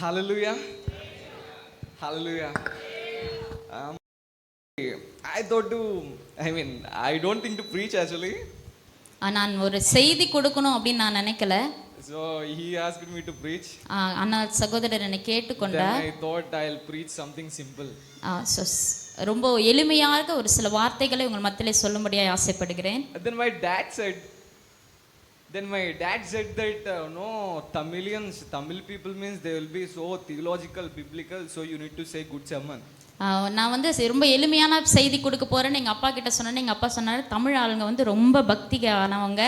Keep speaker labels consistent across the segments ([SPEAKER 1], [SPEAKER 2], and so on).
[SPEAKER 1] Hallelujah. Hallelujah. Um, I thought to, I mean, I don't think to preach actually.
[SPEAKER 2] நான் ஒரு செய்தி கொடுக்கணும் அப்படின்னு நான் நினைக்கல
[SPEAKER 1] so he asked me to preach
[SPEAKER 2] ஆனால் சகோதரர் என்னை கேட்டுக்கொண்டார் i
[SPEAKER 1] thought i'll preach something simple
[SPEAKER 2] so ரொம்ப எளிமையாக ஒரு சில வார்த்தைகளை உங்கள் மத்தியிலே சொல்லும்படியாக ஆசைப்படுகிறேன்
[SPEAKER 1] then my dad said then my dad said that uh, no tamilians tamil people means they will be so theological biblical so you need to say good sermon
[SPEAKER 2] நான் வந்து ரொம்ப எளிமையான செய்தி கொடுக்க போகிறேன்னு எங்கள் அப்பா கிட்ட சொன்னேன் எங்கள் அப்பா சொன்னார் தமிழ் ஆளுங்க வந்து ரொம்ப பக்திக்கானவங்க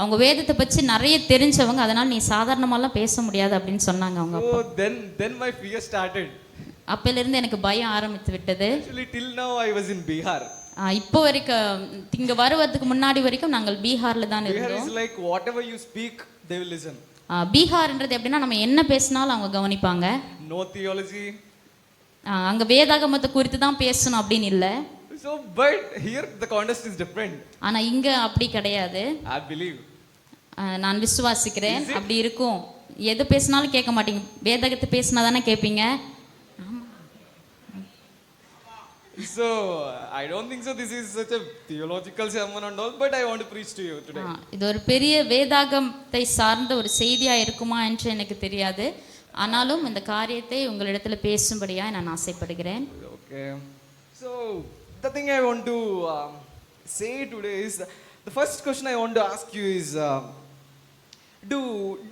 [SPEAKER 2] அவங்க வேதத்தை பற்றி நிறைய தெரிஞ்சவங்க அதனால் நீ சாதாரணமாலாம் பேச முடியாது அப்படின்னு சொன்னாங்க
[SPEAKER 1] அவங்க then then my fear started
[SPEAKER 2] அப்போலேருந்து எனக்கு பயம் ஆரம்பித்து விட்டது
[SPEAKER 1] till now I was in Bihar
[SPEAKER 2] இப்போ வரைக்கும் இங்க வருவதுக்கு முன்னாடி வரைக்கும் நாங்கள் பீகார்ல தான்
[SPEAKER 1] இருந்தோம் like whatever you speak they will listen
[SPEAKER 2] பீகார்ன்றது எப்படின்னா நம்ம என்ன பேசினாலும் அவங்க கவனிப்பாங்க
[SPEAKER 1] நோ தியாலஜி
[SPEAKER 2] அங்க வேதாகமத்தை குறித்து தான் பேசணும் அப்படின்னு இல்ல
[SPEAKER 1] so but here the contest is different
[SPEAKER 2] ஆனா இங்க அப்படி கிடையாது
[SPEAKER 1] ஐ பிலீவ் நான் விசுவாசிக்கிறேன் அப்படி
[SPEAKER 2] இருக்கும் எது பேசினாலும் கேட்க மாட்டீங்க வேதகத்தை பேசினா தானே கேட்பீங்க
[SPEAKER 1] So I don't think so. This is such a theological sermon and all, but I want to preach to you today.
[SPEAKER 2] இது ஒரு பெரிய வேதாகமத்தை சார்ந்த ஒரு செய்தியா இருக்குமா என்று எனக்கு தெரியாது ஆனாலும் இந்த காரியத்தை உங்களிடத்துல பேசும்படியா நான் ஆசைப்படுகிறேன்
[SPEAKER 1] Okay. So the thing I want to uh, say today is the first question I want to ask you is uh, do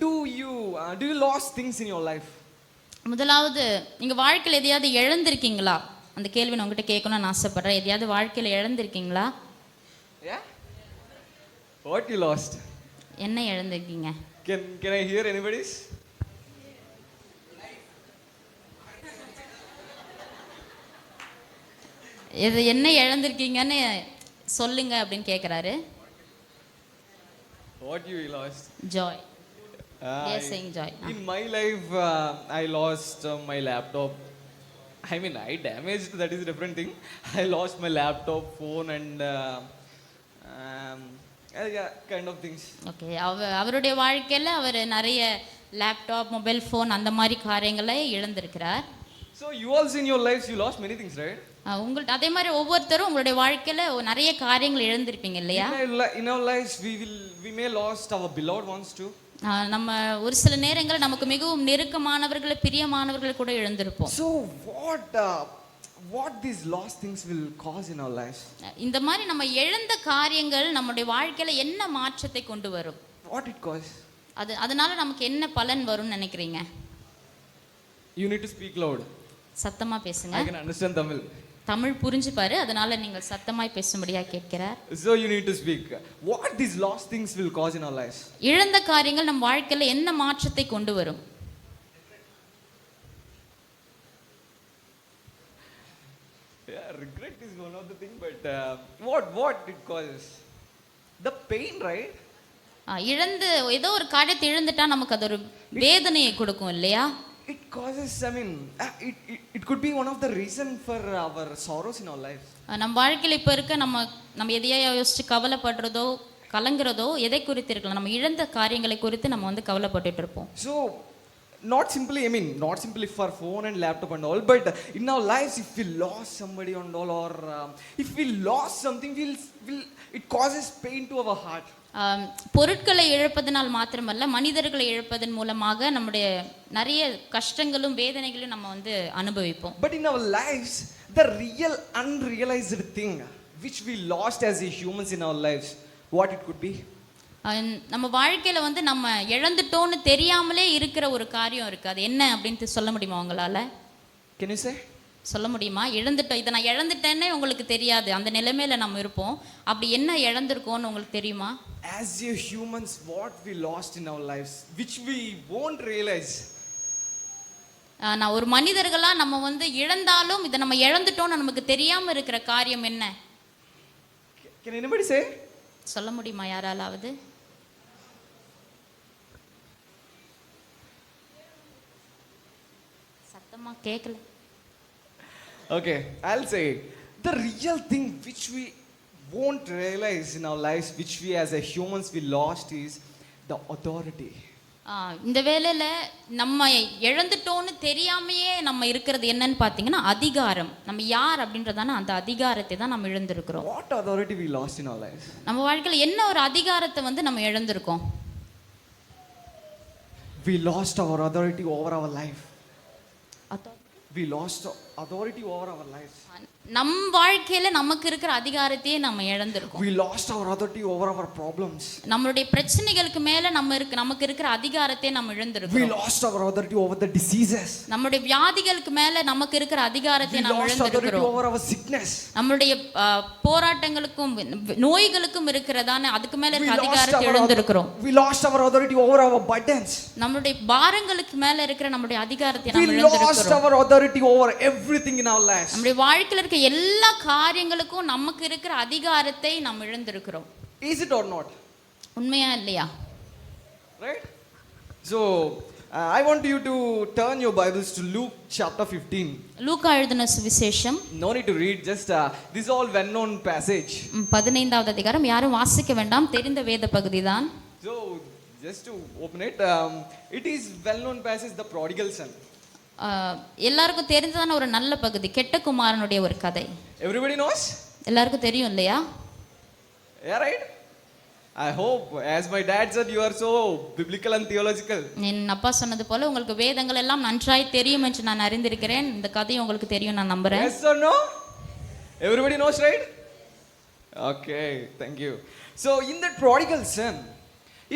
[SPEAKER 1] do you uh, do you lost things in your life?
[SPEAKER 2] முதலாவது நீங்க வாழ்க்கையில் எதையாவது இழந்திருக்கீங்களா அந்த கேள்வி நான் உங்ககிட்ட கேட்கணும்னு ஆசைப்படுறேன் எதையாவது வாழ்க்கையில் இழந்திருக்கீங்களா
[SPEAKER 1] வாட் யூ லாஸ்ட்
[SPEAKER 2] என்ன இழந்திருக்கீங்க
[SPEAKER 1] can can I hear anybody's
[SPEAKER 2] இது என்ன இழந்திருக்கீங்கன்னு சொல்லுங்க அப்படின்னு கேட்குறாரு
[SPEAKER 1] what you lost
[SPEAKER 2] joy joy
[SPEAKER 1] in my life I lost my laptop I mean I damage that is different thing I lose my laptop phone and kind of things
[SPEAKER 2] okay அவ அவருடைய வாழ்க்கையில் அவர் நிறைய லேப்டாப் மொபைல் ஃபோன் அந்த மாதிரி காரியங்களை இழந்திருக்கிறார்
[SPEAKER 1] so you also in your life you lose many things right
[SPEAKER 2] உங்கள்கிட்ட அதே மாதிரி ஒவ்வொருத்தரும் உங்களுடைய வாழ்க்கையில் நிறைய காரியங்கள் இழந்திருப்பீங்க இல்லையா
[SPEAKER 1] in our life we will we may lost our beloved ones too
[SPEAKER 2] நம்ம ஒரு சில நேரங்கள் நமக்கு மிகவும் நெருக்கமானவர்களை பிரியமானவர்களை கூட எழுந்திருப்போம்
[SPEAKER 1] so what what these lost things will cause in our life
[SPEAKER 2] இந்த மாதிரி நம்ம எழுந்த காரியங்கள் நம்முடைய வாழ்க்கையில என்ன மாற்றத்தை கொண்டு வரும் வாட் இட் காஸ் அது அதனால நமக்கு என்ன பலன் வரும்னு நினைக்கிறீங்க
[SPEAKER 1] you need to speak loud
[SPEAKER 2] சத்தமா பேசுங்க
[SPEAKER 1] I can understand Tamil
[SPEAKER 2] Tamil புரிஞ்சுப்பாரு அதனால நீங்கள் சத்தமாய் பேசும்படியாக கேட்கிறார்
[SPEAKER 1] so you need to speak what these lost things will cause in our lives
[SPEAKER 2] இழந்த காரியங்கள் நம் வாழ்க்கையில என்ன மாற்றத்தை கொண்டு வரும்
[SPEAKER 1] yeah regret is one of the thing but uh, what what it causes the pain right
[SPEAKER 2] இழந்து ஏதோ ஒரு காரியத்தை இழந்துட்டா நமக்கு அது ஒரு வேதனையை கொடுக்கும் இல்லையா
[SPEAKER 1] it causes I mean it it could be one of the reason for our sorrows in our life
[SPEAKER 2] நம்ம வாழ்க்கையில் இப்போ இருக்க நம்ம நம்ம எதையா யோசிச்சு கவலைப்படுறதோ கலங்குறதோ எதை குறித்து இருக்கலாம் நம்ம இழந்த காரியங்களை குறித்து நம்ம வந்து கவலைப்பட்டுட்டு இருப்போம்
[SPEAKER 1] so not simply I mean not simply for phone and laptop and all but in our life if we lose somebody and all or if we lose something will will it causes pain to our heart
[SPEAKER 2] பொருட்களை இழப்பதனால் மாத்திரமல்ல மனிதர்களை இழப்பதன் மூலமாக நம்முடைய நிறைய கஷ்டங்களும் வேதனைகளும் நம்ம வந்து அனுபவிப்போம்
[SPEAKER 1] but in our lives the real unrealized thing which we lost as a humans in our lives what it could be
[SPEAKER 2] நம்ம வாழ்க்கையில வந்து நம்ம இழந்துட்டோம்னு தெரியாமலே இருக்கிற ஒரு காரியம் இருக்கு அது என்ன அப்படின்ட்டு சொல்ல முடியுமா உங்களால கெனிசே சொல்ல முடியுமா இழந்துட்டோம் இதை நான் இழந்துட்டேன்னே உங்களுக்கு தெரியாது அந்த நிலைமையில நம்ம இருப்போம் அப்படி என்ன இழந்திருக்கோம்னு உங்களுக்கு தெரியுமா
[SPEAKER 1] as a humans what we lost in our lives which we won't realize
[SPEAKER 2] நான் ஒரு மனிதர்களா நம்ம வந்து இழந்தாலும் இதை நம்ம இழந்துட்டோம்னு நமக்கு தெரியாம இருக்கிற காரியம் என்ன can anybody say சொல்ல முடியுமா யாராலாவது சத்தமா கேட்கல
[SPEAKER 1] okay i'll say the real real which we we realise in in our which we we a a we lost is the the
[SPEAKER 2] இந்த வேலையில் நம்ம இழந்துட்டோன்னு தெரியாமையே நம்ம இருக்கிறது என்னன்னு பார்த்தீங்கன்னா அதிகாரம் நம்ம யார் அப்படின்றதான அந்த அதிகாரத்தை தான் நம்ம இழந்திருக்கிறோம்
[SPEAKER 1] what authority we lost in our life
[SPEAKER 2] நம்ம வாழ்க்கையில் என்ன ஒரு அதிகாரத்தை வந்து நம்ம இழந்திருக்கோம்
[SPEAKER 1] we lost our authority over our life we lost authority over our lives.
[SPEAKER 2] நம் வாழ்க்கையில நமக்கு இருக்கிற அதிகாரத்தையே நம்ம இழந்திருக்கோம்
[SPEAKER 1] we lost our authority over our problems
[SPEAKER 2] நம்மளுடைய பிரச்சனைகளுக்கு மேல நம்ம இருக்கு நமக்கு இருக்கிற அதிகாரத்தை நம்ம இழந்திருக்கோம்
[SPEAKER 1] we lost our authority over the diseases
[SPEAKER 2] நம்மளுடைய வியாதிகளுக்கு மேல நமக்கு இருக்கிற அதிகாரத்தை நம்ம authority
[SPEAKER 1] over our sickness
[SPEAKER 2] நம்மளுடைய போராட்டங்களுக்கும் நோய்களுக்கும் இருக்கிறதான அதுக்கு மேல இருக்கிற அதிகாரத்தை இழந்திருக்கிறோம்
[SPEAKER 1] we lost our authority over our burdens
[SPEAKER 2] நம்மளுடைய பாரங்களுக்கு மேல இருக்கிற நம்மளுடைய அதிகாரத்தை நம்ம இழந்திருக்கிறோம் we lost
[SPEAKER 1] our authority over every everything in our lives
[SPEAKER 2] நம்முடைய வாழ்க்கையில இருக்க எல்லா காரியங்களுக்கும் நமக்கு இருக்கிற அதிகாரத்தை நாம் இழந்திருக்கிறோம் is it or not உண்மையா இல்லையா
[SPEAKER 1] right so uh, i want you to turn your bibles to luke chapter 15
[SPEAKER 2] லூக்கா எழுதின சுவிசேஷம்
[SPEAKER 1] no need to read just uh, this is all well known passage
[SPEAKER 2] 15வது அதிகாரம் யாரும் வாசிக்க வேண்டாம் தெரிந்த வேத பகுதி தான்
[SPEAKER 1] so just to open it um, it is well known passage the prodigal son
[SPEAKER 2] எல்லாருக்கும் தெரிஞ்சதான ஒரு நல்ல பகுதி கெட்ட குமாரனுடைய ஒரு கதை எவ்ரிபடி நோஸ் எல்லாருக்கும் தெரியும் இல்லையா
[SPEAKER 1] right I hope as my dad said you are so biblical and theological
[SPEAKER 2] என் அப்பா சொன்னது போல உங்களுக்கு வேதங்கள் எல்லாம் நன்றாய் தெரியும் என்று நான் அறிந்திருக்கிறேன் இந்த கதை உங்களுக்கு தெரியும் நான் நம்புறேன்
[SPEAKER 1] yes or no everybody knows right okay thank you so in that prodigal son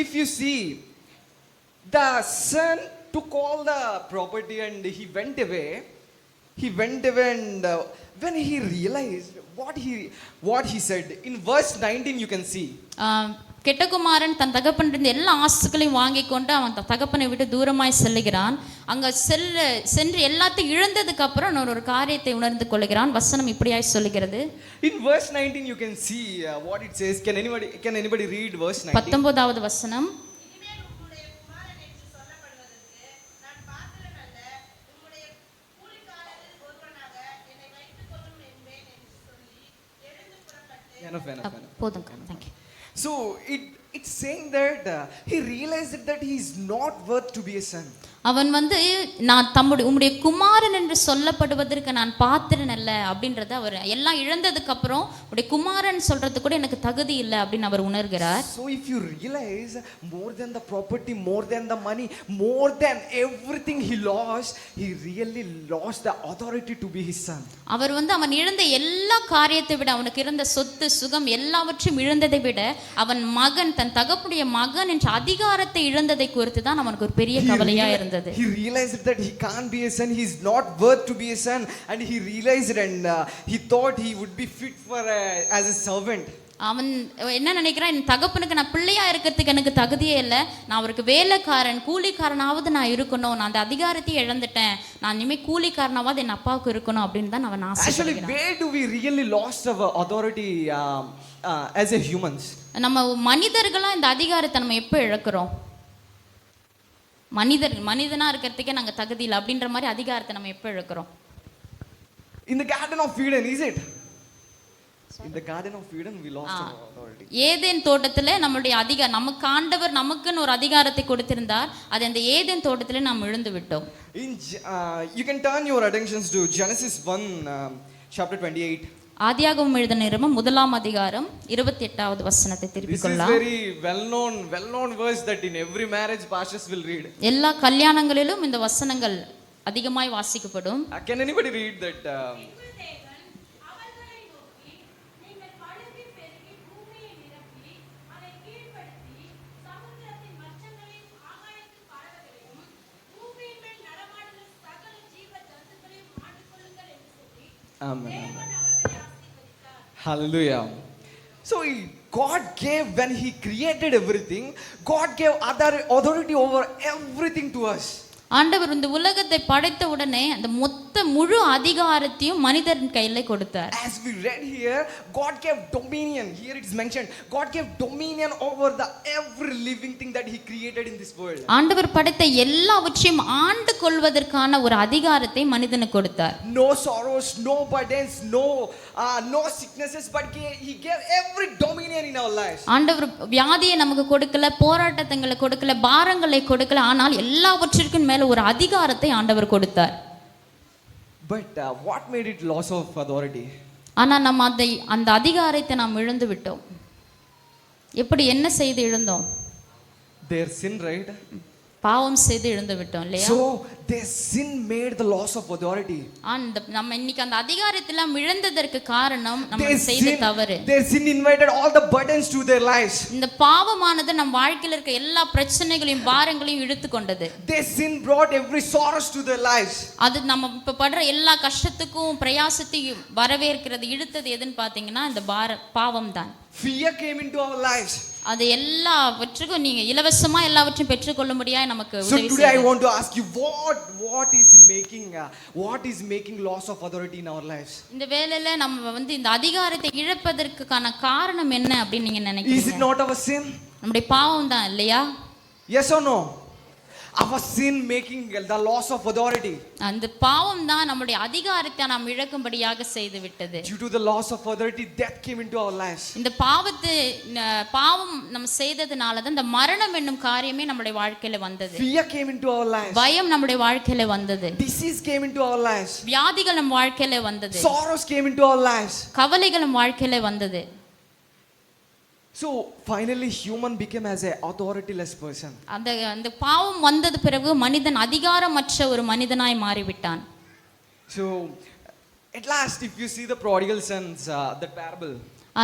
[SPEAKER 1] if you see the son took all the property and he went away he went away and when he realise what he what he said in verse nineteen you can see கெட்டகுமாரன் தன் தகப்பன் தகப்பனிருந்து எல்லா ஆசுகளையும் வாங்கி கொண்டு அவன் தன் தகப்பனை விட்டு தூரமாய் செல்லுகிறான் அங்க செல்ல சென்று எல்லாத்தையும் இழந்ததுக்கு அப்புறம் ஒரு காரியத்தை உணர்ந்து கொள்கிறான் வசனம் இப்படியாய் சொல்லுகிறது in verse nineteen you can see what it says can anybody can anybody read verse பத்தொன்பதாவது வசனம் enough. So it it's saying that uh, he realized that he is not worth to be a son. அவன் வந்து நான் தம்முடைய உம்முடைய குமாரன் என்று சொல்லப்படுவதற்கு நான் பாத்திரன் அல்ல அப்படின்றத அவர் எல்லாம் இழந்ததுக்கு அப்புறம் உடைய குமாரன் சொல்றது கூட எனக்கு தகுதி இல்லை அப்படின்னு அவர் உணர்கிறார் so so if you realize more than the property more than the money more than everything he lost he really lost the authority to be his son அவர் வந்து அவன் இழந்த எல்லா காரியத்தை விட அவனுக்கு இருந்த சொத்து சுகம் எல்லாவற்றையும் இழந்ததை விட அவன் மகன் தன் தகப்புடைய மகன் என்ற அதிகாரத்தை இழந்ததை குறித்து தான் அவனுக்கு ஒரு பெரிய கவலையா இருந்தது இருந்தது he realized that he can't be a son he is not worth to be a son and he realized and uh, he thought he would be fit for a, uh, as a servant அவன் என்ன நினைக்கிறான் என் தகப்பனுக்கு நான் பிள்ளையா இருக்கிறதுக்கு எனக்கு தகுதியே இல்லை நான் அவருக்கு வேலைக்காரன் கூலிக்காரனாவது நான் இருக்கணும் நான் அந்த அதிகாரத்தையும் இழந்துட்டேன் நான் இனிமேல் கூலிக்காரனாவது என் அப்பாவுக்கு இருக்கணும் அப்படின்னு தான் அவன் ஆசை where do we really lost our authority uh, uh, as a humans நம்ம மனிதர்களா இந்த அதிகாரத்தை நம்ம எப்போ இழக்கிறோம் மனிதர் மனிதனாக இருக்கிறதுக்கே நாங்கள் தகுதி இல்லை அப்படின்ற மாதிரி அதிகாரத்தை நம்ம எப்போ இழக்கிறோம் இந்த garden of Eden is it இந்த garden of Eden we lost ஏதேன் தோட்டத்தில் நம்மளுடைய அதிகாரம் நமக்கு ஆண்டவர் நமக்குன்னு ஒரு அதிகாரத்தை கொடுத்திருந்தார் அது அந்த ஏதேன் தோட்டத்தில் நாம் இழுந்து விட்டோம் in you can turn your attentions to Genesis one chapter twenty eight ஆதியாகமம் எழுதின நிருபம் முதலாம் அதிகாரம் இருபத்தி எட்டாவது வசனத்தை திருப்பி கொள்ளலாம் very well known well known verse that in every marriage bashes will read எல்லா கல்யாணங்களிலும் இந்த வசனங்கள் அதிகமாய் வாசிக்கப்படும் கேன் எனிபடி ரீட் தட் ஆமாம் ஆமாம் Hallelujah. So he, God gave, when He created everything, God gave other authority over everything to us. ஆண்டவர் இந்த உலகத்தை படைத்த உடனே அந்த மொத்த முழு அதிகாரத்தையும் மனிதன் கையில் கொடுத்தார் as we read here god gave dominion here it is mentioned god gave dominion over the every living thing that he created in this world ஆண்டவர் படைத்த எல்லாவற்றையும் ஆண்டு கொள்வதற்கான ஒரு அதிகாரத்தை மனிதனுக்கு கொடுத்தார் no sorrows no burdens no uh, no sicknesses but he gave every dominion in our lives ஆண்டவர் வியாதியை நமக்கு கொடுக்கல போராட்டங்களை கொடுக்கல பாரங்களை கொடுக்கல ஆனால் எல்லாவற்றிற்கும் மேல ஒரு அதிகாரத்தை ஆண்டவர் கொடுத்தார் but what made it loss of authority ஆனால் நம்ம அதை அந்த அதிகாரத்தை நாம் இழந்து விட்டோம் எப்படி என்ன செய்து இழந்தோம் தேர் சின் ரைட் பாவம் செய்து இழந்து விட்டோம் இல்லையா so they sin made the loss of authority அந்த நம்ம இன்னைக்கு அந்த அதிகாரத்தில இழந்ததற்கு காரணம் நம்ம செய்த தவறு தே sin invited all the burdens to their lives இந்த பாவமானது நம் வாழ்க்கையில இருக்க எல்லா பிரச்சனைகளையும் பாரங்களையும் இழுத்து கொண்டது தே sin brought every sorrows to their lives அது நம்ம இப்ப படுற எல்லா கஷ்டத்துக்கும் பிரயாசத்தையும் வரவேற்கிறது இழுத்தது எதுன்னு பாத்தீங்கன்னா இந்த பார பாவம் தான் fear came into our lives அது எல்லாவற்றுக்கும் நீங்க இலவசமா எல்லாவற்றையும் பெற்றுக்கொள்ளும்படியாய் நமக்கு so today i want to ask you what what is making uh, what is making loss of authority in our lives இந்த வேளையில நம்ம வந்து இந்த அதிகாரத்தை இழப்பதற்கான காரணம் என்ன அப்படி நீங்க நினைக்கிறீங்க is it not our sin நம்முடைய பாவம் தான் இல்லையா yes or no our sin making the loss of authority அந்த பாவம் தான் நம்முடைய அதிகாரத்தை நாம் இழக்கும்படியாக செய்து விட்டது due to the loss of authority death came into our lives இந்த பாவத்து பாவம் நம்ம செய்ததனால தான் இந்த மரணம் என்னும் காரியமே நம்முடைய வாழ்க்கையில வந்தது fear came into our lives பயம் நம்முடைய வாழ்க்கையில வந்தது disease came into our lives வியாதிகள் நம் வாழ்க்கையில வந்தது sorrows came into our lives கவலைகள் நம் வாழ்க்கையில வந்தது so finally human became as a authorityless person அந்த அந்த பாவம் வந்தது பிறகு மனிதன் அதிகாரமற்ற ஒரு மனிதனாய் மாறிவிட்டான் so at last if you see the prodigal sons the parable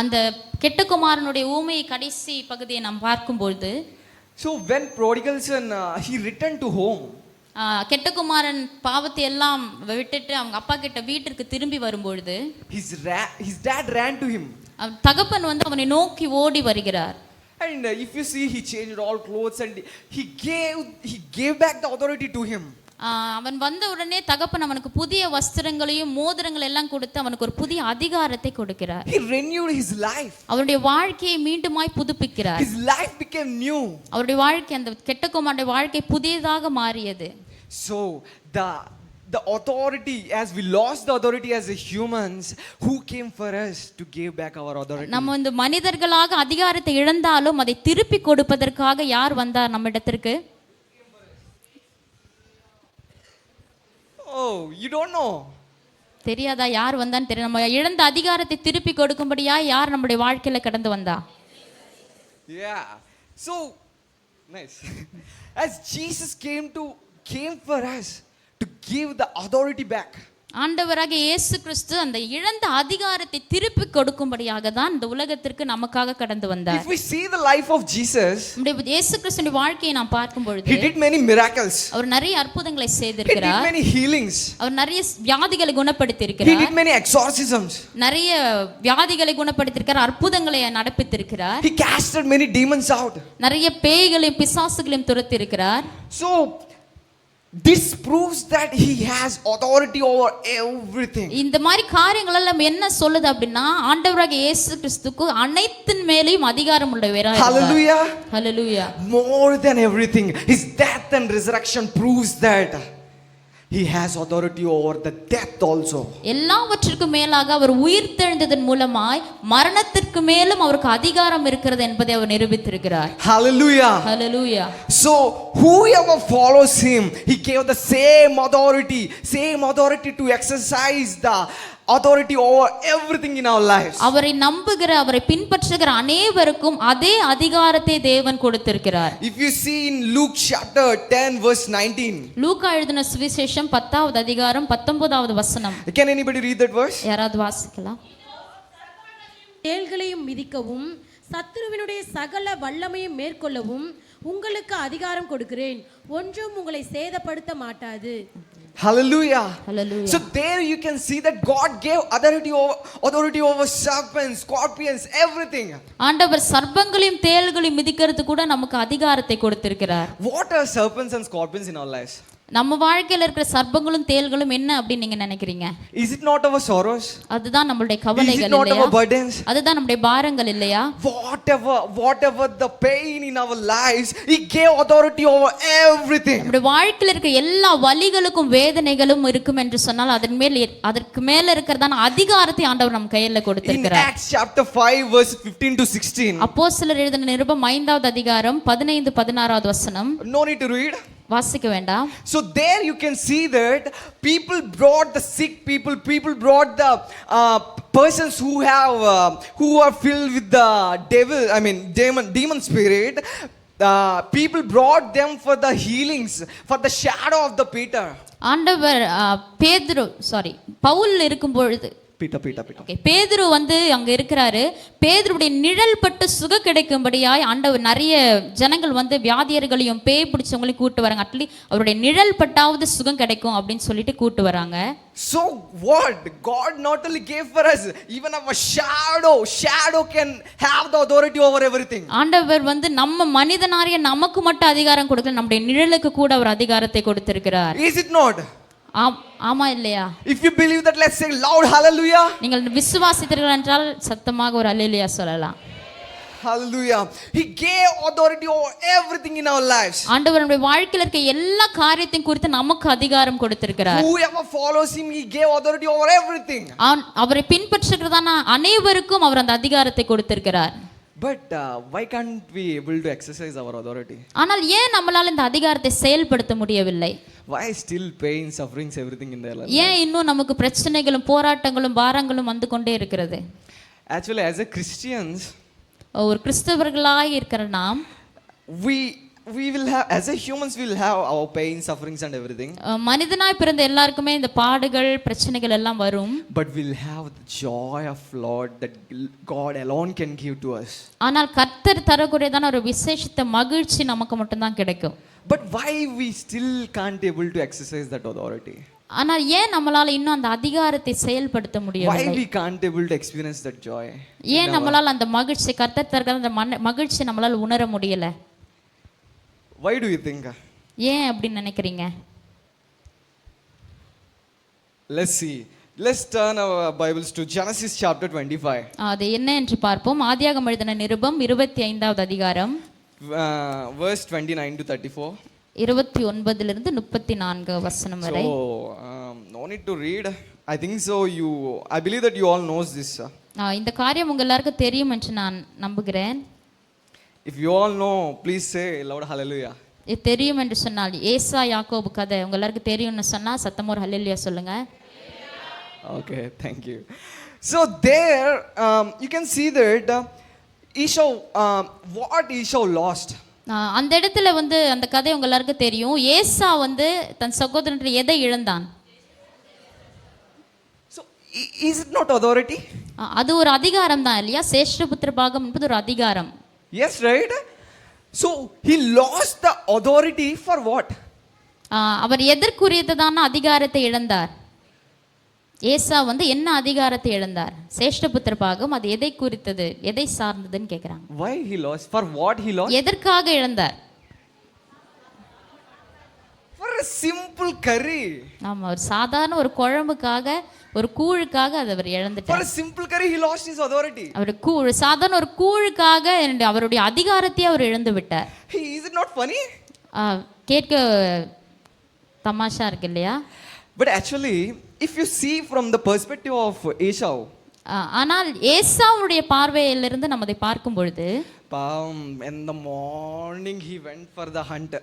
[SPEAKER 1] அந்த கெட்டகுமாரனுடைய ஊமையை கடைசி பகுதியை நாம் பார்க்கும்பொழுது so when prodigal son he return to home கெட்டகுமாரன் பாவத்தை எல்லாம் விட்டுட்டு அவங்க அப்பா கிட்ட வீட்டிற்கு திரும்பி வரும்பொழுது his his dad ran to him தகப்பன் வந்து அவனை நோக்கி ஓடி வருகிறார் and uh, if you see he changed all clothes and he gave he gave back the authority to him அவன் வந்த உடனே தகப்பன் அவனுக்கு புதிய வஸ்திரங்களையும் மோதிரங்கள் எல்லாம் கொடுத்து அவனுக்கு ஒரு புதிய அதிகாரத்தை கொடுக்கிறார் he renewed his life அவருடைய வாழ்க்கையை மீண்டுமாய் புதுப்பிக்கிறார் his life became new அவருடைய வாழ்க்கை அந்த கெட்ட குமாரனுடைய வாழ்க்கை புதியதாக மாறியது so the the authority, as we lost the authority as a humans, who came for us to give back our authority? நம்ம வந்து மனிதர்களாக அதிகாரத்தை இழந்தாலும் அதை திருப்பி கொடுப்பதற்காக யார் வந்தார் நம்ம இடத்திற்கு Oh, you don't know. தெரியாதா யார் வந்தான்னு தெரியும் நம்ம இழந்த அதிகாரத்தை திருப்பி கொடுக்கும்படியா யார் நம்முடைய வாழ்க்கையில கடந்து வந்தா Yeah. So, nice. As Jesus came to came for us, give the authority back ஆண்டவராக இயேசு கிறிஸ்து அந்த இழந்த அதிகாரத்தை திருப்பி கொடுக்கும்படியாக தான் இந்த உலகத்திற்கு நமக்காக கடந்து வந்தார் if we see the life of jesus இயேசு கிறிஸ்துவின் வாழ்க்கையை நாம் பார்க்கும் பொழுது he did many miracles அவர் நிறைய அற்புதங்களை செய்திருக்கிறார் he did many healings அவர் நிறைய வியாதிகளை குணப்படுத்தி இருக்கிறார் he did many exorcisms நிறைய வியாதிகளை குணப்படுத்தி இருக்கிறார் அற்புதங்களை இருக்கிறார் he casted many demons out நிறைய பேய்களையும் பிசாசுகளையும் துரத்தி இருக்கிறார் so This proves that he has authority over everything. இந்த மாதிரி காரியங்கள் எல்லாம் என்ன சொல்லுது அப்படின்னா ஆண்டவராக இயேசு கிறிஸ்துக்கு அனைத்தின் மேலையும் அதிகாரம் உள்ளவரா Hallelujah. Hallelujah. more than everything his death and resurrection proves that he has authority over the death also எல்லாவற்றிற்கும் மேலாக அவர் உயிர்த்தெழுந்ததன் மூலமாய் மரணத்திற்கு மேலும் அவருக்கு அதிகாரம் இருக்கிறது என்பதை அவர் நிரூபித்திருக்கிறார் hallelujah hallelujah so whoever follows him he gave the same authority same authority to exercise the authority over everything in our lives அவரை நம்புகிற அவரை பின்பற்றுகிற அனைவருக்கும் அதே அதிகாரத்தை தேவன் கொடுத்திருக்கிறார் if you see in luke chapter 10 verse 19 லூக்கா எழுதின சுவிசேஷம் 10வது அதிகாரம் 19வது வசனம் can anybody read that verse யாராவது வாசிக்கலாம் தேள்களையும் மிதிக்கவும் சத்துருவினுடைய சகல வல்லமையும் மேற்கொள்ளவும் உங்களுக்கு அதிகாரம் கொடுக்கிறேன் ஒன்றும் உங்களை சேதப்படுத்த மாட்டாது Hallelujah. Hallelujah. So there you can see that God gave authority over, authority over serpents, scorpions, everything. ஆண்டவர் சர்ப்பங்களையும் தேள்களையும் மிதிக்கிறது கூட நமக்கு அதிகாரத்தை கொடுத்திருக்கிறார். What are serpents and scorpions in our lives? நம்ம வாழ்க்கையில இருக்கிற சர்ப்பங்களும் தேள்களும் என்ன அப்படின்னு நீங்க நினைக்கிறீங்க is it not our sorrows அதுதான் நம்மளுடைய கவலைகள் இல்லையா அதுதான் நம்மளுடைய பாரங்கள் இல்லையா whatever whatever the pain in our lives he gave authority over everything நம்முடைய வாழ்க்கையில இருக்க எல்லா வலிகளுக்கும் வேதனைகளும் இருக்கும் என்று சொன்னால் அதன் மேல் அதற்கு மேல இருக்கிறதான அதிகாரத்தை ஆண்டவர் நம் கையில கொடுத்திருக்கிறார் in acts chapter 5 verse 15 to 16 அப்போஸ்தலர் எழுதின நிருபம் 5வது அதிகாரம் 15 16வது வசனம் no need to read வாசிக்க வேண்டாம் so there you can see that people brought the sick people people brought the uh, persons who have uh, who are filled with the devil i mean demon demon spirit uh, people brought them for the healings for the shadow of the peter ஆண்டவர் பேதுரு sorry Pavul இருக்கும் பொழுது beta பேதுரு வந்து அங்க இருக்கிறாரு பேதுருடைய நிழல் பட்டு சுக கிடைக்கும்படியாய் ஆண்டவர் நிறைய ஜனங்கள் வந்து வியாதியர்களையும் பேய் பிடிச்சவங்களையும் கூட்டு வராங்க அட்லி அவருடைய நிழல் பட்டாவது சுகம் கிடைக்கும் அப்படின்னு சொல்லிட்டு கூட்டு வராங்க So what? God not only gave for us, even our shadow, shadow can have the authority over everything. ஆண்டவர் வந்து நம்ம மனிதனாரிய நமக்கு மட்டும் அதிகாரம் கொடுக்கல நம்முடைய நிழலுக்கு கூட அவர் அதிகாரத்தை கொடுத்திருக்கிறார். Is it not? ஆமா இல்லையா if you believe that let's say loud hallelujah நீங்கள் விசுவாசித்தீர்கள் என்றால் சத்தமாக ஒரு ஹalleluya சொல்லலாம் ஹalleluya he gave authority over everything in our lives ஆண்டவர் வாழ்க்கையில இருக்க எல்லா காரியத்தையும் குறித்து நமக்கு அதிகாரம் கொடுத்திருக்கிறார் whoever follows him he gave authority over everything அவரை பின்பற்றுகிறதான அனைவருக்கும் அவர் அந்த அதிகாரத்தை கொடுத்திருக்கிறார் but why can't we will to exercise our authority ஆனால் ஏன் நம்மளால இந்த அதிகாரத்தை செயல்படுத்த முடியவில்லை why still pain sufferings everything இந்த ஏன் இன்னும் நமக்கு பிரச்சனைகளும் போராட்டங்களும் பாரங்களும் வந்து கொண்டே இருக்கிறது ஆக்சுவலி ஆஸ் எ கிறிஸ்டியன்ஸ் ஒரு கிறிஸ்தவர்களாக இருக்கிற நாம் we we will have as a humans we will have our pain sufferings and everything ah மனிதனாய் பிறந்த எல்லாருக்குமே இந்த பாடுகள் பிரச்சனைகள் எல்லாம் வரும் but will have the joy of lord that god alone can give to us ஆனால் கர்த்தர் தரக்கூடியதான ஒரு விசேஷித்த மகிழ்ச்சி நமக்கு மட்டும்தான் கிடைக்கும் but why we still can't able to exercise that authority ஆனால் ஏன் நம்மளால இன்னும் அந்த அதிகாரத்தை செயல்படுத்த why we can't able to experience that joy ஏன் நம்மளால அந்த மகிழ்ச்சி கர்த்தர் தருகிற அந்த மகிழ்ச்சி நம்மளால உணர முடியல வை டு யூ திங்க் ஏன் அப்படி நினைக்கிறீங்க let's see Let's turn our Bibles to Genesis chapter 25. அது என்ன என்று பார்ப்போம் ஆதியாகமம் எழுதின நிருபம் 25வது அதிகாரம் verse 29 to 34. 29 லிருந்து 34 வசனம் வரை. So um, no need to read. I think so you I believe that you all knows this. இந்த காரியம் உங்க எல்லாருக்கும் தெரியும் என்று நான் நம்புகிறேன். If you all know please say loud hallelujah. தெரியும் என்று சொன்னால் ஏசா யாக்கோபு கதை உங்கள் எல்லாருக்கும் தெரியும்னு சொன்னால் சத்தமோர் ஹல்லெல்லியா சொல்லுங்கள் okay you so there you can see that Esau what Esau lost அந்த இடத்துல வந்து அந்த கதை உங்கள் எல்லாருக்கும் தெரியும் ஏசா வந்து தன் சகோதரன் எதை இழந்தான் இஸ் இட் நாட் அதாரிட்டி அது ஒரு அதிகாரம் தான் இல்லையா சேஷ்டபுத்திர பாகம் என்பது ஒரு அதிகாரம் yes right so he lost the authority for what அவர் எதற்குரியதான அதிகாரத்தை இழந்தார் ஏசா வந்து என்ன அதிகாரத்தை இழந்தார் சேஷ்டபுத்திர பாகம் அது எதை குறித்தது எதை சார்ந்ததுன்னு கேட்குறாங்க why he lost for what he lost எதற்காக இழந்தார் சிம்பிள் கறி ஆமா ஒரு சாதாரண ஒரு குழம்புக்காக ஒரு கூழுக்காக அதை அவர் இழந்துட்டார் for simple curry he lost his authority அவர் கூழ் சாதாரண ஒரு கூழுக்காக அவருடைய அதிகாரத்தை அவர் இழந்து விட்டார் இஸ் இட் நாட் ஃபனி கேட்க தமாஷா இருக்கு இல்லையா but actually if you see from the perspective of Esau ஆனால் ஏசாவுடைய பார்வையிலிருந்து நம்ம அதை பார்க்கும் பொழுது பாவம் இந்த morning he went for the hunt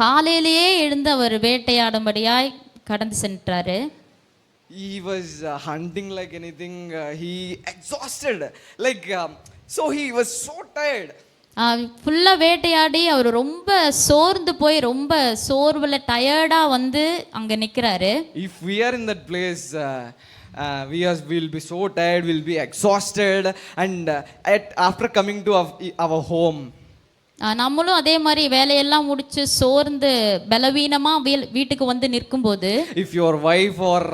[SPEAKER 1] காலையிலேயே எழுந்து அவர் வேட்டையாடும்படியாய் கடந்து சென்றாரு he was uh, hunting like anything uh, he exhausted like um, so he was so tired ஃபுல்லாக வேட்டையாடி அவர் ரொம்ப சோர்ந்து போய் ரொம்ப சோர்வில் டயர்டாக வந்து அங்கே நிற்கிறாரு if we are in that place uh, we us will be so tired will be exhausted and uh, at after coming to our, our home நம்மளும் அதே மாதிரி வேலையெல்லாம் முடிச்சு சோர்ந்து பலவீனமா வீட்டுக்கு வந்து நிற்கும் போது if your wife or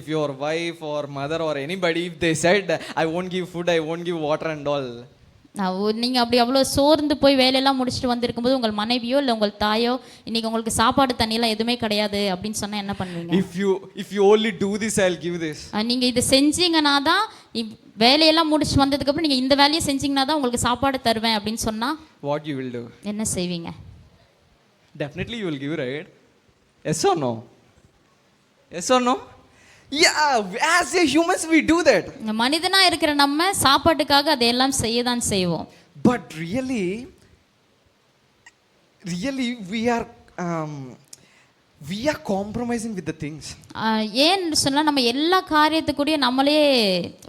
[SPEAKER 1] if your wife or mother or anybody if they said I won't give food I won't give water and all நீங்கள் அப்படி அவ்வளோ சோர்ந்து போய் வேலையெல்லாம் முடிச்சுட்டு வந்திருக்கும்போது உங்கள் மனைவியோ இல்லை உங்கள் தாயோ இன்னைக்கு உங்களுக்கு சாப்பாடு தண்ணியெல்லாம் எதுவுமே கிடையாது அப்படின்னு சொன்னால் என்ன பண்ணுவீங்க if you if you only do this I give this நீங்கள் இதை செஞ்சீங்கன்னா தான் வேலையெல்லாம் முடிச்சு வந்ததுக்கப்புறம் நீங்கள் இந்த வேலையை செஞ்சீங்கன்னா தான் உங்களுக்கு சாப்பாடு தருவேன் அப்படின்னு சொன்னால் வாட் யூ வில் டூ என்ன செய்வீங்க definitely you will give right yes or no yes or no as a humans we do that மனிதனா இருக்கிற நம்ம சாப்பாட்டுக்காக அதையெல்லாம் செய்ய தான் செய்வோம் but really really we are we are compromising with the things ஏன் சொன்னால் நம்ம எல்லா காரியத்துக்குடிய நம்மளே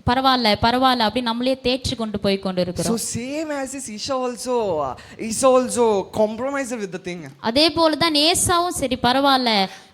[SPEAKER 1] பரவாயில்ல பரவாயில்ல அப்படி நம்மளே தேய்ச்சி கொண்டு போய் கொண்டு இருக்கிறோம் so same as is Esau also is also compromise with the thing அதே போல தான் ஏசாவும் சரி பரவாயில்ல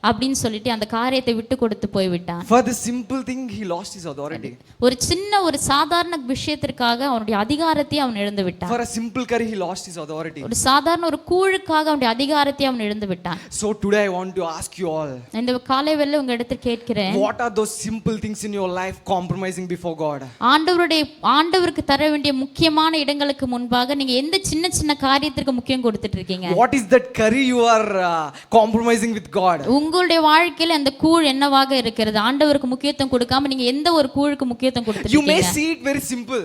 [SPEAKER 1] அப்படின்னு சொல்லிட்டு அந்த காரியத்தை விட்டு கொடுத்து போய்விட்டான் for the simple thing he lost his authority ஒரு சின்ன ஒரு சாதாரண விஷயத்திற்காக அவனுடைய அதிகாரத்தை அவன் இழந்து விட்டான் for a simple curry he lost his authority ஒரு சாதாரண ஒரு கூழுக்காக அவனுடைய அதிகாரத்தை அவன் இழந்து விட்டான் so today i want to ask you all இந்த காலை வெல்ல உங்க இடத்துல கேட்கிறேன் what are those simple things in your life compromising before god ஆண்டவருடைய ஆண்டவருக்கு தர வேண்டிய முக்கியமான இடங்களுக்கு முன்பாக நீங்க எந்த சின்ன சின்ன காரியத்திற்கு முக்கியம் கொடுத்துட்டு இருக்கீங்க what is that curry you are uh, compromising with god உங்க உங்களுடைய வாழ்க்கையில அந்த கூழ் என்னவாக இருக்கிறது ஆண்டவருக்கு முக்கியத்துவம் கொடுக்காம நீங்க எந்த ஒரு கூழுக்கு முக்கியத்துவம் கொடுத்து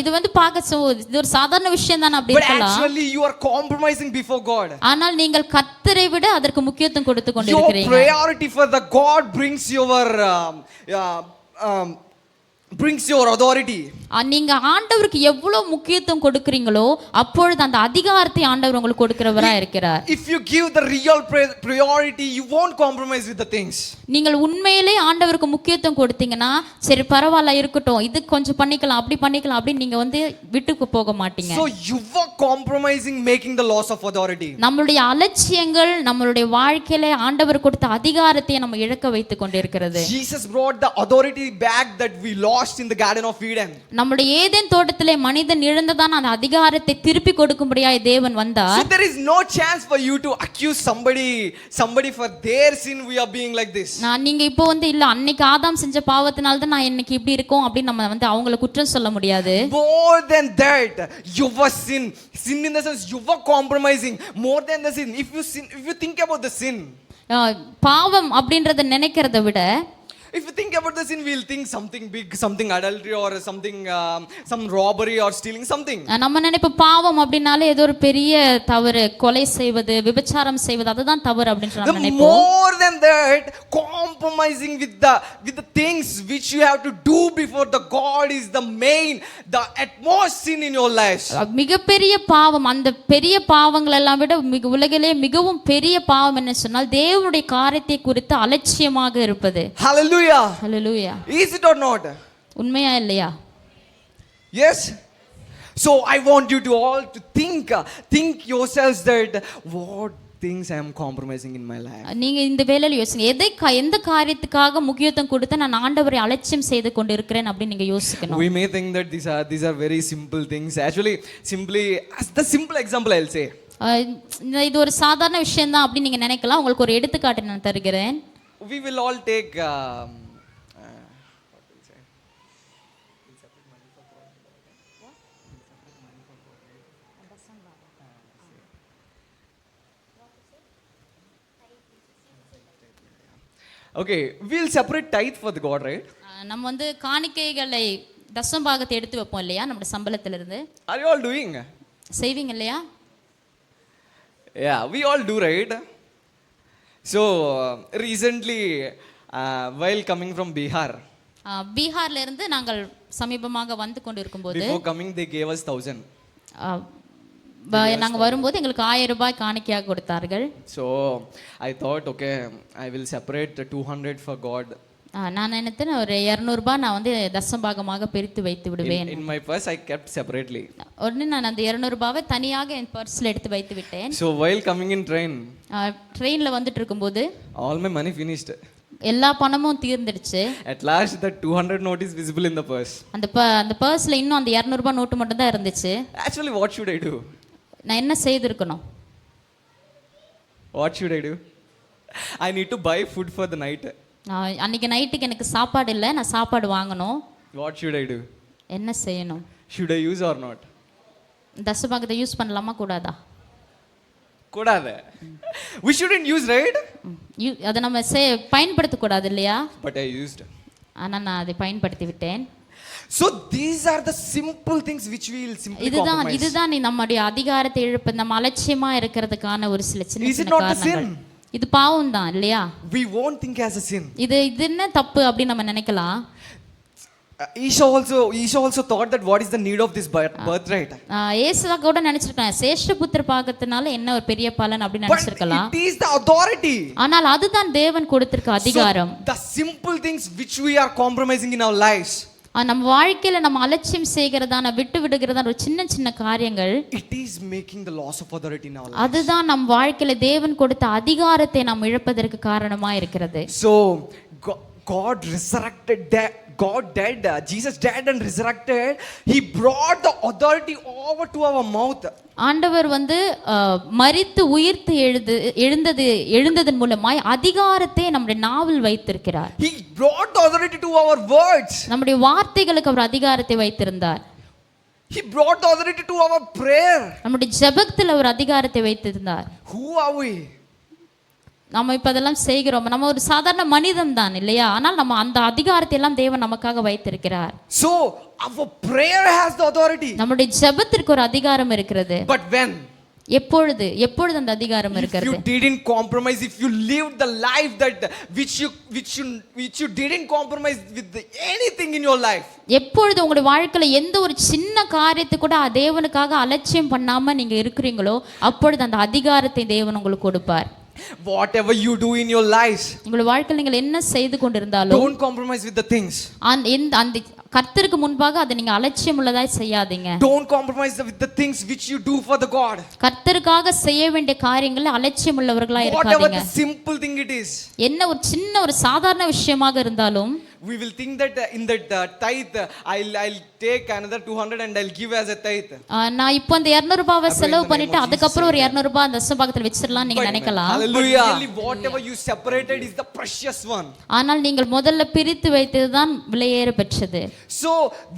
[SPEAKER 1] இது வந்து பாக்க இது ஒரு சாதாரண விஷயம் தான் அப்படி ஆனால் நீங்கள் கத்தரை விட அதற்கு முக்கியத்துவம் கொடுத்து கொண்டிருக்கிறீங்க brings your authority நீங்க ஆண்டவருக்கு எவ்வளவு முக்கியத்துவம் கொடுக்கறீங்களோ அப்பொழுது அந்த அதிகாரத்தை ஆண்டவர் உங்களுக்கு கொடுக்கிறவரா இருக்கிறார் if you give the real priority you won't compromise with the things நீங்கள் உண்மையிலே ஆண்டவருக்கு முக்கியத்துவம் கொடுத்தீங்கன்னா சரி பரவாயில்ல இருக்கட்டும் இது கொஞ்சம் பண்ணிக்கலாம் அப்படி பண்ணிக்கலாம் அப்படி நீங்க வந்து விட்டுக்கு போக மாட்டீங்க so you are compromising making the loss of authority நம்மளுடைய அலட்சியங்கள் நம்மளுடைய வாழ்க்கையில ஆண்டவர் கொடுத்த அதிகாரத்தை நம்ம இழக்க வைத்துக் கொண்டிருக்கிறது jesus brought the authority back that we lost lost in the garden of Eden. நம்முடைய ஏதேன் தோட்டத்திலே மனிதன் இழந்ததான அந்த அதிகாரத்தை திருப்பி கொடுக்கும்படியாய் தேவன் வந்தார். So there is no chance for you to accuse somebody somebody for their sin we are being like this. நான் நீங்க இப்போ வந்து இல்ல அன்னைக்கு ஆதாம் செஞ்ச பாவத்தினால தான் நான் இன்னைக்கு இப்படி இருக்கோம் அப்படி நம்ம வந்து அவங்களை குற்றம் சொல்ல முடியாது. More than that your sin sin in the sense you were compromising more than the sin if you sin if you think about the sin பாவம் அப்படின்றத நினைக்கிறத விட if you think about this in we'll think something big something adultery or something um, some robbery or stealing something நம்ம நினைப்பு பாவம் அப்படினாலே ஏதோ ஒரு பெரிய தவறு கொலை செய்வது விபச்சாரம் செய்வது அதுதான் தவறு அப்படின்ற நம்ம நினைப்போம் more than that compromising with the with the things which you have to do before the god is the main the utmost sin in your life மிகப்பெரிய பாவம் அந்த பெரிய பாவங்கள் எல்லாம் விட மிக உலகிலே மிகவும் பெரிய பாவம் என்ன சொன்னால் தேவனுடைய காரியத்தை குறித்து அலட்சியமாக இருப்பது hallelujah Hallelujah. Hallelujah. is it or not உண்மையா இல்லையா yes so i want you to all to think think yourselves that what things i am compromising in my life நீங்க இந்த வேளையில யோசிங்க எதை எந்த காரியத்துக்காக முக்கியத்துவம் கொடுத்து நான் ஆண்டவரை அலட்சியம் செய்து கொண்டிருக்கிறேன் அப்படி நீங்க யோசிக்கணும் we may think that these are these are very simple things actually simply as the simple example i'll say இது ஒரு சாதாரண விஷயம் தான் அப்படி நீங்க நினைக்கலாம் உங்களுக்கு ஒரு எடுத்துக்காட்டு நான் தருகிறேன் we will all take okay we'll separate tithe for the God right நம்ம வந்து காணிக்கைகளை தசம் பாகத்தை எடுத்து வைப்போம் இல்லையா நம்ம சம்பளத்துல இருந்து ஆர் யூ ஆல் டுயிங் செய்வீங்க இல்லையா yeah we all do right so recently while coming from Bihar பீகார்ல இருந்து நாங்கள் சமீபமாக வந்து கொண்டு இருக்கும்போது coming they gave us thousand நாங்கள் வரும்போது எங்களுக்கு ஆயிரம் ரூபாய் காணிக்கையாக கொடுத்தார்கள் so I thought okay I will separate two hundred for God நான் நினைத்தேன் ஒரு இரநூறுபா நான் வந்து தசம்பாகமாக பிரித்து வைத்து விடுவேன் in my purse i kept separately உடனே நான் அந்த இரநூறுபாவை தனியாக என் பர்ஸ்ல எடுத்து வைத்து விட்டேன் so while coming in train ட்ரெயின்ல வந்துட்டு இருக்கும்போது all my money finished எல்லா பணமும் தீர்ந்துடுச்சு at last the 200 note is visible in the purse அந்த அந்த பர்ஸ்ல இன்னும் அந்த 200 ரூபாய் நோட்டு மட்டும் தான் இருந்துச்சு actually what should i do நான் என்ன செய்திருக்கணும் what should i do i need to buy food for the night அன்னைக்கு நைட்டுக்கு எனக்கு சாப்பாடு இல்லை நான் சாப்பாடு வாங்கணும் வாட் ஷுட் ஐ டு என்ன செய்யணும் should I use or not தசபாகத்தை யூஸ் பண்ணலாமா கூடாதா கூடாது வி ஷுட்ன்ட் யூஸ் ரைட் அதை நம்ம சே பயன்படுத்தக்கூடாது இல்லையா பட் ஐ யூஸ்ட் ஆனா நான் அதை பயன்படுத்தி விட்டேன் so these are the simple things which we'll simple இதுதான் இதுதான் நம்முடைய அதிகாரத்தை இழப்பு நம்ம அலட்சியமா இருக்கிறதுக்கான ஒரு சில சின்ன சின்ன காரணங்கள் இது பாவம் தான் இல்லையா we won't think as a sin இது இது என்ன தப்பு அப்படி நம்ம நினைக்கலாம் Esau also Esau also thought that what is the need of this birthright இயேசுவா கூட நினைச்சிருக்கான் சேஷ்ட புத்திர பாகத்தினால என்ன ஒரு பெரிய பலன் அப்படி நினைச்சிருக்கலாம் இட் இஸ் தி அத்தாரிட்டி ஆனால் அதுதான் தேவன் கொடுத்திருக்க அதிகாரம் the simple things which we are compromising in our lives நம்ம வாழ்க்கையில நம்ம அலட்சியம் செய்கிறதான விட்டு விடுகிறதான ஒரு சின்ன சின்ன காரியங்கள் it is making the loss of in our அதுதான் நம் வாழ்க்கையில தேவன் கொடுத்த அதிகாரத்தை நாம் இழப்பதற்கு காரணமா இருக்கிறது so God resurrected God dead, Jesus dead and resurrected, He brought the authority over to our mouth. ஆண்டவர் வந்து மறித்து உயிர்த்து எழுது எழுந்தது எழுந்ததன் மூலமாய் அதிகாரத்தை நம்முடைய நாவில் வைத்திருக்கிறார் He brought the authority to our words. நம்முடைய வார்த்தைகளுக்கு அவர் அதிகாரத்தை வைத்திருந்தார் He brought the authority to our prayer. நம்முடைய ஜெபத்தில் அவர் அதிகாரத்தை வைத்திருந்தார் Who are we? நம்ம இப்போ அதெல்லாம் செய்கிறோம் நம்ம ஒரு சாதாரண மனிதன் தான் இல்லையா ஆனால் நம்ம அந்த அதிகாரத்தை எல்லாம் தேவன் நமக்காக வைத்திருக்கிறார் சோ அவ பிரேயர் ஹஸ் தி authority நம்மளுடைய ஜெபத்திற்கு ஒரு அதிகாரம் இருக்கிறது பட் வென் எப்பொழுது எப்பொழுது அந்த அதிகாரம் இருக்கிறது you didn't compromise if you leave the life that which you which you which you didn't compromise with the, anything in your life எப்பொழுது உங்களுடைய வாழ்க்கையில எந்த ஒரு சின்ன காரியத்தை கூட தேவனுக்காக அலட்சியம் பண்ணாம நீங்க இருக்கிறீங்களோ அப்பொழுது அந்த அதிகாரத்தை தேவன் உங்களுக்கு கொடுப்பார் whatever you do in your lives உங்கள் வாழ்க்கையில் நீங்கள் என்ன செய்து கொண்டிருந்தாலும் don't compromise with the things அந்த அந்த கர்த்தருக்கு முன்பாக அதை நீங்க அலட்சியம் உள்ளதாய் செய்யாதீங்க don't compromise with the things which you do for the god கர்த்தருக்காக செய்ய வேண்டிய காரியங்களை அலட்சியம் உள்ளவர்களாய் இருக்காதீங்க whatever the simple thing it is என்ன ஒரு சின்ன ஒரு சாதாரண விஷயமாக இருந்தாலும் we will think that in that tithe, I'll, I'll take another 200 and I'll give as a tithe. na ipo and 200 rupaya selavu panitte adukapra or 200 rupaya and asam pagathil vechiralam நீங்க நினைக்கலாம் Hallelujah. really, whatever you separated is the precious one. anal ஆனால் modalla pirithu பிரித்து வைத்ததுதான் விலையேற பெற்றது So,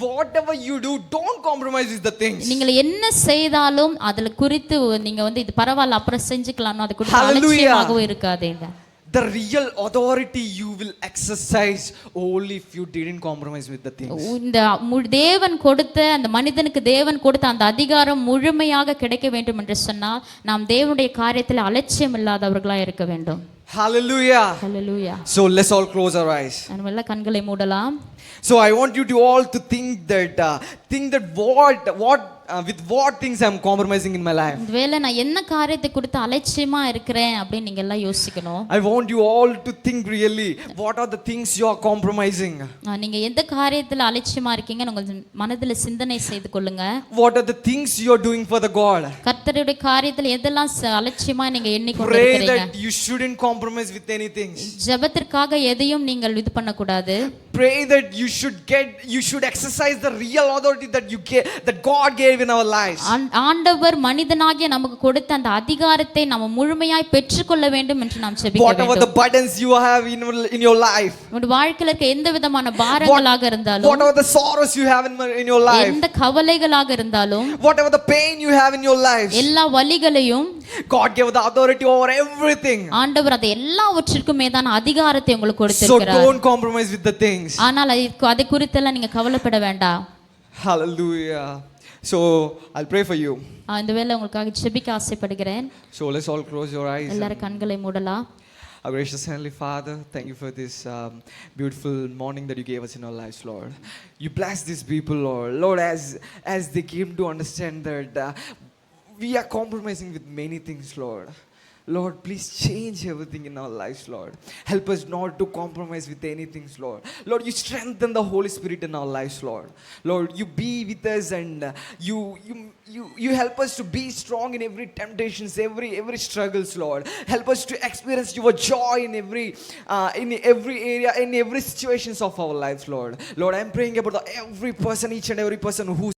[SPEAKER 1] whatever you do, don't compromise with the things. நீங்கள் enna seidhalum adhil kurithu நீங்க vandu idu பரவாயில்ல appra செஞ்சுக்கலாம்னு அது குறித்து Hallelujah. அலட்சியமாகவும் இருக்காதீங்க the real authority you will exercise only if you didn't compromise with the things இந்த தேவன் கொடுத்த அந்த மனிதனுக்கு தேவன் கொடுத்த அந்த அதிகாரம் முழுமையாக கிடைக்க வேண்டும் என்று சொன்னால் நாம் தேவனுடைய காரியத்தில் அலட்சியம் இல்லாதவர்களா இருக்க வேண்டும் hallelujah Hallelujah. so let's all close our eyes So I want you to all to think that uh, think that what what with what things I am compromising in my life ஒருவேளை நான் என்ன காரியத்தை கொடுத்து அலட்சியமா இருக்கிறேன் அப்படின்னு நீங்க எல்லாம் யோசிக்கணும் I want you all to think really what are the things you are compromising நீங்க எந்த காரியத்துல அலட்சியமா இருக்கீங்க உங்க மனதுல சிந்தனை செய்து கொள்ளுங்க what are the things you are doing for the God கர்த்தருடைய காரியத்துல எதெல்லாம் அலட்சியமா நீங்க எண்ணிக்கொண்டு இருக்கீங்க you shouldn't compromise with anything ஜெபத்திற்காக எதையும் நீங்கள் இது பண்ண கூடாது pray that you should get you should exercise the real authority that you get that god gave gave in our lives. ஆண்டவர் மனிதனாகிய நமக்கு கொடுத்த அந்த அதிகாரத்தை நாம் முழுமையாய் பெற்றுக்கொள்ள வேண்டும் என்று நாம் ஜெபிக்க வேண்டும். Whatever the burdens you have in in your life. உங்கள் வாழ்க்கையில இருக்க எந்த விதமான பாரங்களாக இருந்தாலும் Whatever the sorrows you have in, in your life. எந்த கவலைகளாக இருந்தாலும் Whatever the pain you have in your life. எல்லா வலிகளையும் God gave the authority over everything. ஆண்டவர் அதை எல்லாவற்றிற்கும் மேதான அதிகாரத்தை உங்களுக்கு கொடுத்திருக்கிறார். So don't compromise with the things. ஆனால் அது குறித்தெல்லாம் நீங்க கவலைப்பட வேண்டாம் Hallelujah. So I pray for you இந்த வேளை உங்களுக்காக ஜெபிக்க ஆசைப்படுகிறேன் so let's all close your eyes எல்லாரும் கண்களை மூடலாம் Our gracious Heavenly Father, thank you for this um, beautiful morning that you gave us in our lives, Lord. You bless these people, Lord. Lord, as as they came to understand that uh, we are compromising with many things, Lord. Lord, please change everything in our lives, Lord. Help us not to compromise with anything, Lord. Lord, you strengthen the Holy Spirit in our lives, Lord. Lord, you be with us and you you you, you help us to be strong in every temptations, every every struggles, Lord. Help us to experience your joy in every uh, in every area, in every situations of our lives, Lord. Lord, I'm praying about the, every person, each and every person who's